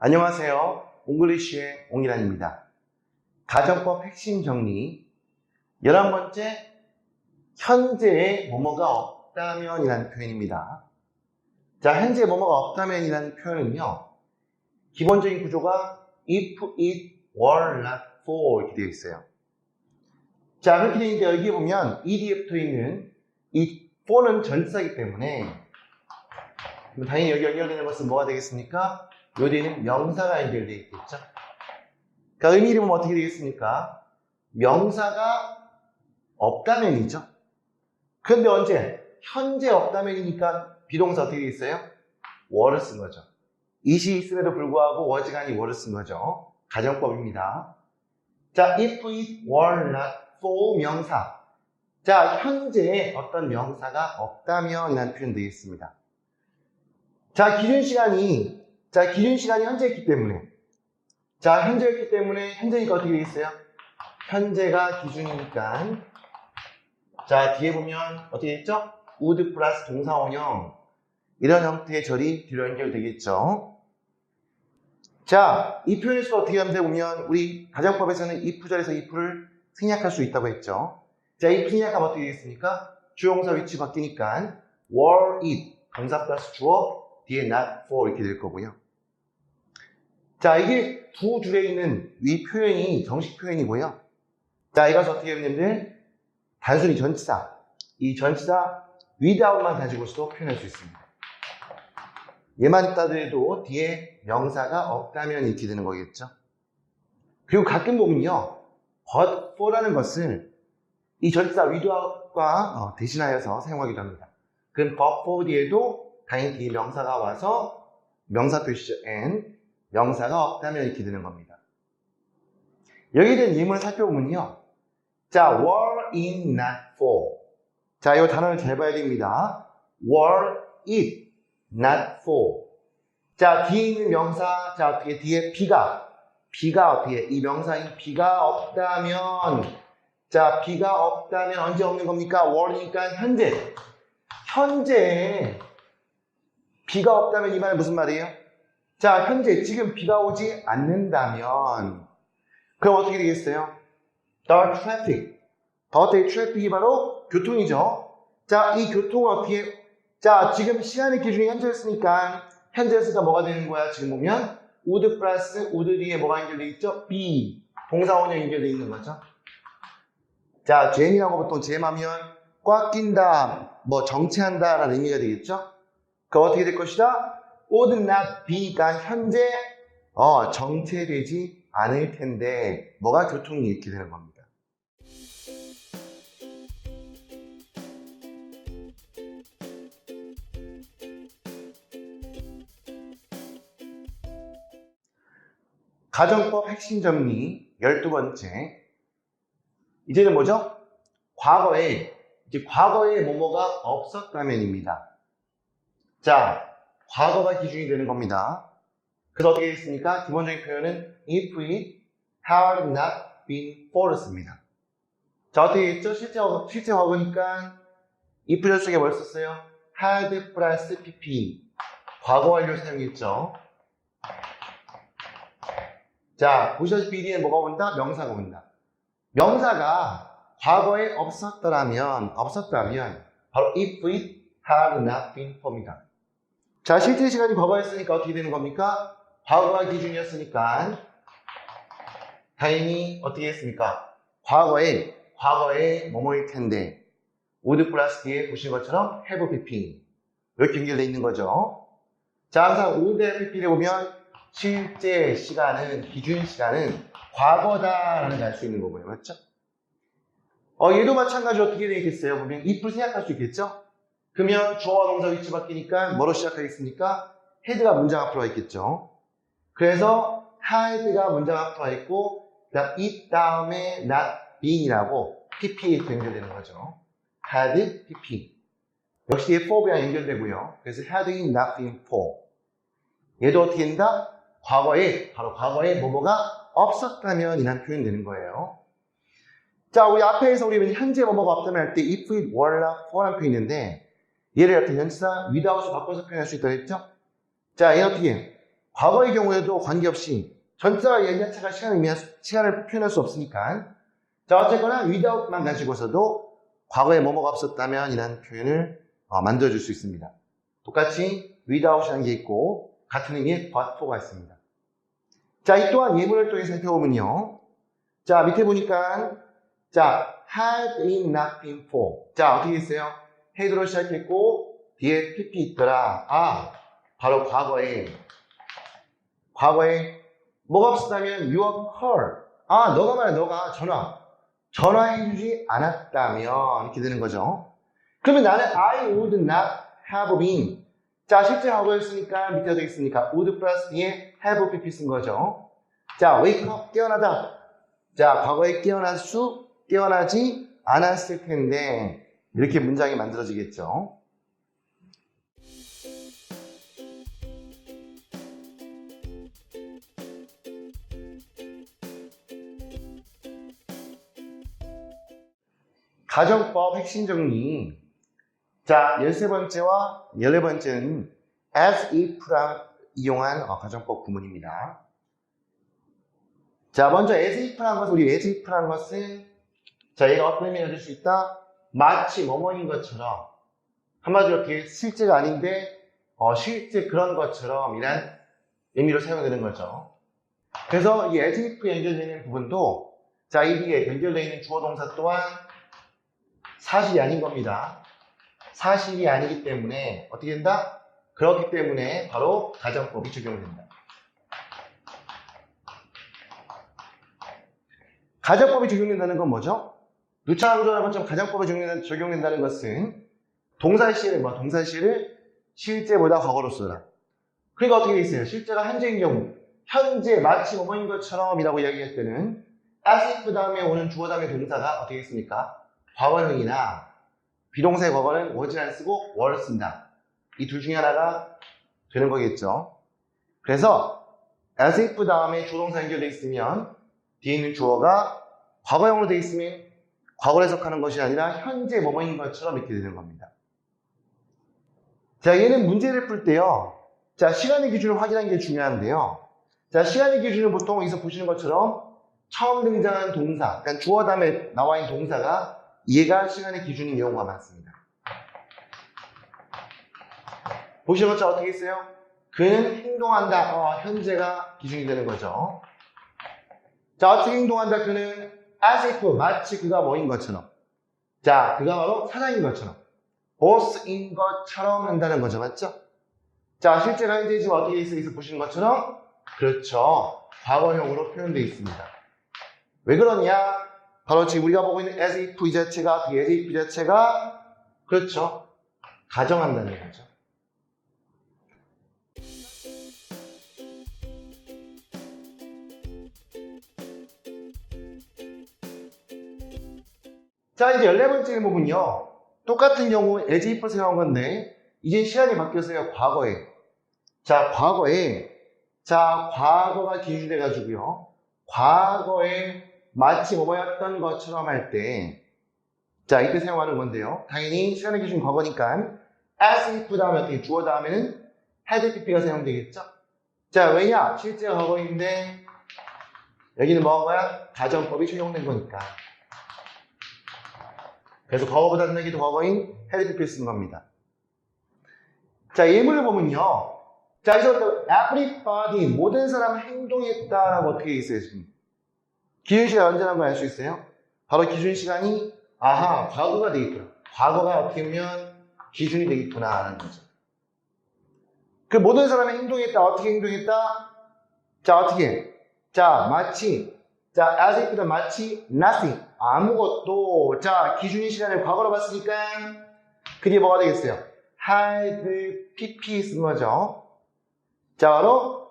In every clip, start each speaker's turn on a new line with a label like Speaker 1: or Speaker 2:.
Speaker 1: 안녕하세요. 옹글리쉬의 옹이란입니다. 가정법 핵심 정리 11번째 현재의 뭐뭐가 없다면 이라는 표현입니다. 자, 현재 뭐뭐가 없다면 이라는 표현은요. 기본적인 구조가 if it were not for 이렇게 되어 있어요. 자, 그렇게 되어 있는데 여기 보면 ed에 붙어 있는 이 for는 전치사이기 때문에 당연히 여기 연결되는 것은 뭐가 되겠습니까? 요 뒤에는 명사가 연결되어 있겠죠. 그러니까 의미를 보면 어떻게 되겠습니까? 명사가 없다면이죠. 그런데 언제? 현재 없다면이니까 비동사 어떻게 되어 있어요? were를 쓴 거죠. 이시 있음에도 불구하고 아닌 were를 쓴 거죠. 가정법입니다. 자, if it were not for 명사. 자, 현재에 어떤 명사가 없다면 이라는 표현 되겠습니다. 자, 기준 시간이 자, 기준 시간이 현재였기 때문에. 자, 현재였기 때문에, 현재니까 어떻게 되겠어요? 현재가 기준이니까. 자, 뒤에 보면 어떻게 됐죠? would 플러스 동사원형. 이런 형태의 절이 뒤로 연결되겠죠? 자, 이 표현에서 어떻게 하면 돼 보면, 우리 가정법에서는 if 절에서 if를 생략할 수 있다고 했죠? 자, if 생략하면 어떻게 되겠습니까? 주용사 위치 바뀌니까, were it, 동사 플러스 주어, 뒤에 not for 이렇게 될 거고요. 자, 이게 두 줄에 있는 위 표현이 정식 표현이고요. 자, 이것을 어떻게 되는데 단순히 전치사, 이 전치사 without만 가지고서도 표현할 수 있습니다. 얘만 있다 더라도 뒤에 명사가 없다면 이렇게 되는 거겠죠. 그리고 가끔 보면요. but for라는 것을 이 전치사 without과 어, 대신하여서 사용하기도 합니다. 그럼 but for 뒤에도 당연히 뒤에 명사가 와서 명사 표시죠. and 명사가 없다면 이렇게 되는 겁니다. 여기에 대한 예문을 살펴보면요. 자, were in not for. 자, 이 단어를 잘 봐야 됩니다. were it not for. 자, 뒤에 있는 명사, 자, 어떻게 뒤에 비가, 비가 어떻게, 이 명사인 비가 없다면, 자, 비가 없다면 언제 없는 겁니까? were니까 현재. 현재 비가 없다면 이 말은 무슨 말이에요? 자, 현재 지금 비가 오지 않는다면 그럼 어떻게 되겠어요? The traffic. 더의 트래픽이 바로 교통이죠. 자, 이 교통은 어떻게 자, 지금 시간의 기준이 현재였으니까 현재였으니까 뭐가 되는 거야? 지금 보면 would 플러스 would 뒤에 뭐가 연결되어 있죠? be. 동사원형 연결되어 있는 거죠. 자, jam이라고 보통 jam하면 꽉 낀다, 뭐 정체한다 라는 의미가 되겠죠? 그 어떻게 될 것이다? Would be니까 현재 어, 정체되지 않을 텐데 뭐가 교통이 이렇게 되는 겁니다. 가정법 핵심 정리 12번째 이제는 뭐죠? 과거에 이제 과거에 뭐뭐가 없었다면입니다. 자, 과거가 기준이 되는 겁니다. 그래서 어떻게 됐습니까? 기본적인 표현은 if it had not been for였습니다. 자, 어떻게 했죠? 실제, 실제 과거니까 if 절 속에 뭘 썼어요? had 플러스 pp. 과거 완료 사용했죠. 자, 보시다시피 뒤에 뭐가 온다? 명사가 온다. 명사가 과거에 없었더라면, 없었다면, 바로 if it had not been for입니다. 자, 실제 시간이 과거였으니까 어떻게 되는 겁니까? 과거가 기준이었으니까 당연히 어떻게 했습니까? 과거에 과거에 뭐뭐일 텐데 would 플러스 뒤에 보신 것처럼 have pp 이렇게 연결되어 있는 거죠. 자, 항상 would pp를 보면 실제 시간은 기준 시간은 과거다라는 걸 알 수 있는 거고요. 맞죠? 어, 얘도 마찬가지로 어떻게 되겠어요? 보면 if를 생각할 수 있겠죠? 그러면 주어와 동사 위치 바뀌니까 뭐로 시작하겠습니까? 헤드가 문장 앞으로 와 있겠죠. 그래서 had가 문장 앞으로 와 있고 그다음 it 다음에 not been이라고 pp에 연결되는 거죠. had, pp. 역시 얘 for랑 연결되고요. 그래서 had not been for. 얘도 어떻게 된다? 과거에 바로 과거에 뭐뭐가 없었다면 이란 표현 되는 거예요. 자, 우리 앞에서 우리 현재 뭐뭐가 없다면 할 때 if it were not for라는 표현이 있는데 얘를 어떤 연치사 without으로 바꿔서 표현할 수 있다고 했죠? 자, 얘는 어떻게 해요? 과거의 경우에도 관계없이 얘 자체가 시간을, 의미할 수- 시간을 표현할 수 없으니까 자, 어쨌거나 without만 가지고서도 과거에 뭐뭐가 없었다면 이라는 표현을 어, 만들어줄 수 있습니다. 똑같이 without이라는 게 있고 같은 의미의 but for가 있습니다. 자, 이 또한 예문을 통해 살펴보면요. 자, 밑에 보니까 자, had been not been for. 자, 어떻게 했어요? Had로 시작했고 뒤에 pp 있더라. 아, 바로 과거에 과거에 뭐가 없었다면 your call. 아, 너가 말해, 너가 전화. 전화해주지 않았다면 이렇게 되는 거죠. 그러면 나는 I would not have been. 자, 실제 과거였으니까 밑에 되겠습니까? would 플러스 뒤에 have pp 쓴 거죠. 자, wake up, 깨어나다. 자, 과거에 깨어날 수, 깨어나지 않았을 텐데 이렇게 문장이 만들어지겠죠. 가정법 핵심 정리. 자, 13번째와 14번째는 as if를 이용한 어, 가정법 구문입니다. 자, 먼저 as if라는 것은, 우리 as if라는 것은, 자, 얘가 어떤 의미를 가질 수 있다? 마치 뭐뭐인 것처럼, 한마디로 이렇게 실제가 아닌데, 어, 실제 그런 것처럼, 이란 의미로 사용되는 거죠. 그래서 이 as if 연결되는 부분도, 자, 이 뒤에 연결되어 있는 주어 동사 또한 사실이 아닌 겁니다. 사실이 아니기 때문에 어떻게 된다? 그렇기 때문에 바로 가정법이 적용된다. 가정법이 적용된다는 건 뭐죠? 가정법이 적용된다- 적용된다는 것은 동사 시를 뭐 동사 시를 실제보다 과거로 써라. 그러니까 어떻게 돼 있어요? 실제가 현재인 경우 현재 마치 뭐뭐인 것처럼이라고 이야기할 때는 as if 다음에 오는 주어 다음에 동사가 어떻게 있습니까? 과거형이나 비동사의 과거는 was를 안 쓰고 were를 쓴다. 이 둘 중에 하나가 되는 거겠죠. 그래서 as if 다음에 주동사 연결되어 있으면 뒤에 있는 주어가 과거형으로 되어 있으면 과거를 해석하는 것이 아니라 현재 뭐뭐인 것처럼 이렇게 되는 겁니다. 자, 얘는 문제를 풀 때요. 자, 시간의 기준을 확인하는 게 중요한데요. 자, 시간의 기준을 보통 여기서 보시는 것처럼 처음 등장한 동사, 그러니까 주어 다음에 나와 있는 동사가 얘가 시간의 기준인 경우가 많습니다. 보시는 것처럼 어떻게 있어요? 그는 행동한다. 어, 현재가 기준이 되는 거죠. 자, 어떻게 행동한다? 그는 as if, 마치 그가 뭐인 것처럼. 자, 그가 바로 사장인 것처럼. 보스인 것처럼 한다는 거죠. 맞죠? 자, 실제가 현재 지금 어떻게 있어? 있어 보시는 것처럼? 그렇죠. 과거형으로 표현되어 있습니다. 왜 그러냐? 바로 지금 우리가 보고 있는 as if 이 자체가, 그 as if 이 자체가, 그렇죠. 가정한다는 거죠. 자, 이제 14번째 부분이요. 똑같은 경우 if를 사용한 건데, 이제 시간이 바뀌었어요. 과거에. 자, 과거에. 자, 과거가 기준이 돼가지고요. 과거에 마치 뭐뭐였던 것처럼 할 때, 자, 이때 사용하는 건데요. 당연히 시간의 기준 과거니까, as if 다음에 어떻게 주어 다음에는 had pp가 사용되겠죠? 자, 왜냐? 실제 과거인데, 여기는 거야? 가정법이 적용된 거니까. 그래서 과거보다는 여기도 과거인 had pp 쓴 겁니다. 자, 예문을 보면요. 자, 여기서부터 everybody, 모든 사람 행동했다라고 어떻게 있어요, 지금? 기준 시간 언제라는 걸알 수 있어요? 바로 기준 시간이 아하 과거가 되겠구나. 과거가 어떻게 보면 기준이 되겠구나 라는 거죠. 그 모든 사람이 행동했다. 어떻게 행동했다? 자 어떻게? 자 마치 자 as if보다 마치 nothing 아무것도 자 기준인 시간을 과거로 봤으니까 그 뒤에 뭐가 되겠어요? had pp 쓴 거죠. 자 바로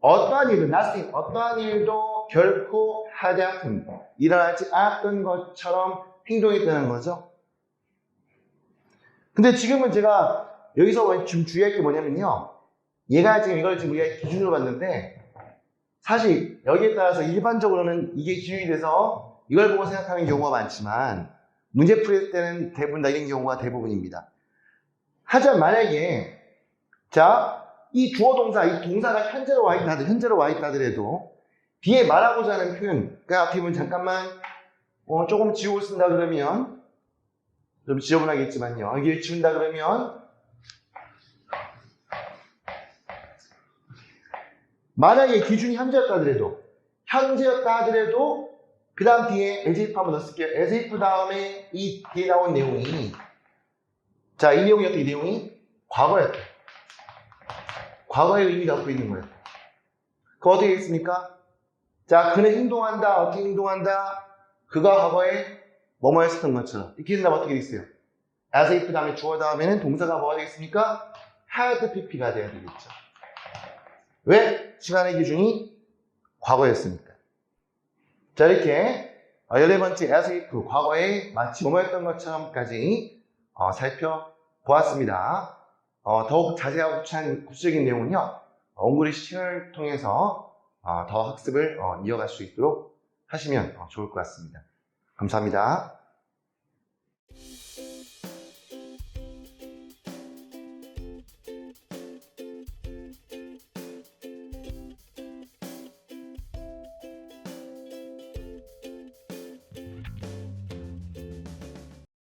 Speaker 1: 어떠한 일도 nothing 어떠한 일도 결코 하지 않습 일어나지 않았던 것처럼 행동했다는 거죠. 근데 지금은 제가 여기서 지금 주의할 게 뭐냐면요. 얘가 지금 이걸 지금 우리가 기준으로 봤는데 사실 여기에 따라서 일반적으로는 이게 기준이 돼서 이걸 보고 생각하는 경우가 많지만 문제 풀일 때는 대부분 다 이런 경우가 대부분입니다. 하지만 만약에 자, 이 주어 동사, 이 동사가 현재로 와 있다, 현재로 와 있다 하더라도 뒤에 말하고자 하는 표현, 그러니까 어떻게 보면 잠깐만 어, 조금 지우고 쓴다 그러면 좀 지저분하겠지만요. 여기를 지운다 그러면 만약에 기준이 현재였다 하더라도 현재였다 하더라도 그 다음 뒤에 as if 한번 더 쓸게요. as if 다음에 이 뒤에 나온 내용이 자, 이 내용이었다, 이 내용이 과거였다. 과거의 의미를 갖고 있는 거예요. 그 어떻게 했습니까? 자, 그는 행동한다, 어떻게 행동한다? 그가 과거에 뭐뭐 했었던 것처럼. 이렇게 된다면 어떻게 되겠어요? as if 다음에 주어 다음에는 동사가 뭐가 되겠습니까? had pp가 돼야 되겠죠. 왜? 시간의 기준이 과거였으니까. 자, 이렇게 어, 14번째 as if, 과거에 마치 뭐뭐했던 것처럼까지 어, 살펴보았습니다. 어, 더욱 자세하고 구체한 구체적인 내용은요, 엉구리시 채널을 통해서 어, 더 학습을 어, 이어갈 수 있도록 하시면 어, 좋을 것 같습니다. 감사합니다.